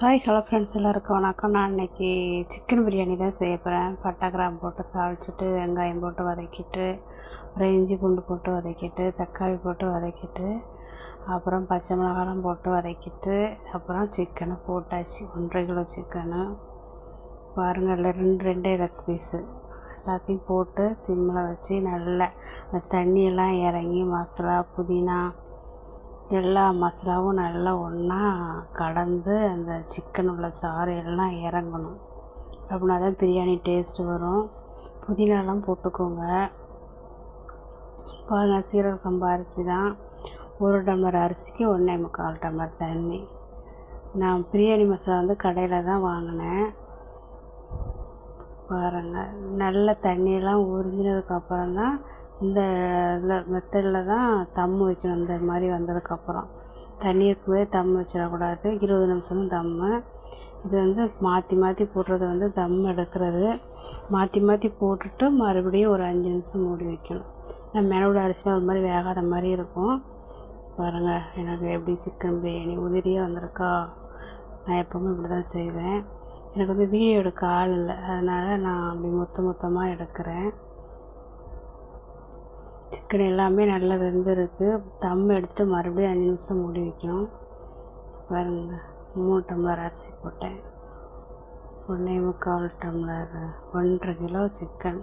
Hi hello friends எல்லாருக்கும் வணக்கம். நான் இன்றைக்கி சிக்கன் பிரியாணி தான் செய்ய போகிறேன் பட்டை கிராம்பு போட்டு தாளிச்சிட்டு வெங்காயம் போட்டு வதக்கிட்டு அப்புறம் இஞ்சி பூண்டு போட்டு வதக்கிட்டு தக்காளி போட்டு வதக்கிட்டு அப்புறம் பச்சை மிளகாலாம் போட்டு வதக்கிட்டு அப்புறம் சிக்கனை போட்டாச்சு. ஒன்றரை கிலோ சிக்கனு பாருங்கள் ரெண்டு ரெண்டே லெக் பீஸு எல்லாத்தையும் போட்டு சிம்மில் வச்சு நல்லா தண்ணியெல்லாம் இறங்கி மசாலா புதினா எல்லா மசாலாவும் நல்லா ஒன்றா கலந்து அந்த சிக்கன் உள்ள சாறு எல்லாம் இறங்கணும். அப்படின்னா தான் பிரியாணி டேஸ்ட்டு வரும். புதினாலாம் போட்டுக்கோங்க. பாருங்கள் சீரக சம்பா அரிசி தான். ஒரு டம்ளர் அரிசிக்கு ஒன்றே முக்கால் டம்ளர் தண்ணி. நான் பிரியாணி மசாலா வந்து கடையில் தான் வாங்கினேன். பாருங்கள் நல்ல தண்ணியெல்லாம் உறிஞ்சினதுக்கப்புறம் தான் இந்த இதில் மெத்தடில் தான் தம் வைக்கணும். இந்த மாதிரி வந்ததுக்கப்புறம். தண்ணி இருக்கும்போதே தம் வச்சிடக்கூடாது. இருபது நிமிஷம் தம்மு. இது வந்து மாற்றி மாற்றி போடுறது வந்து தம் எடுக்கிறது. மாற்றி மாற்றி போட்டுட்டு மறுபடியும் ஒரு அஞ்சு நிமிஷம் மூடி வைக்கணும். நான் மிளகுல அரிசிலாம் ஒரு மாதிரி வேகாத மாதிரி இருக்கும். பாருங்கள் எனக்கு எப்படி சிக்கன் பிரியாணி உதிரியாக வந்திருக்கா? நான் எப்போவுமே இப்படி தான் செய்வேன். எனக்கு வந்து வீடியோ எடுக்க ஆள் இல்லை. அதனால் நான் அப்படி மொத்த மொத்தமாக எடுக்கிறேன். சிக்கன் எல்லாமே நல்லா வெந்திருக்கு. தம் எடுத்துகிட்டு மறுபடியும் அஞ்சு நிமிஷம் மூடி வைக்கணும். பாருங்கள் மூணு டம்ளர் அரிசி போட்டேன். ஒன்றே முக்கால் டம்ளர் ஒன்றரை கிலோ சிக்கன்.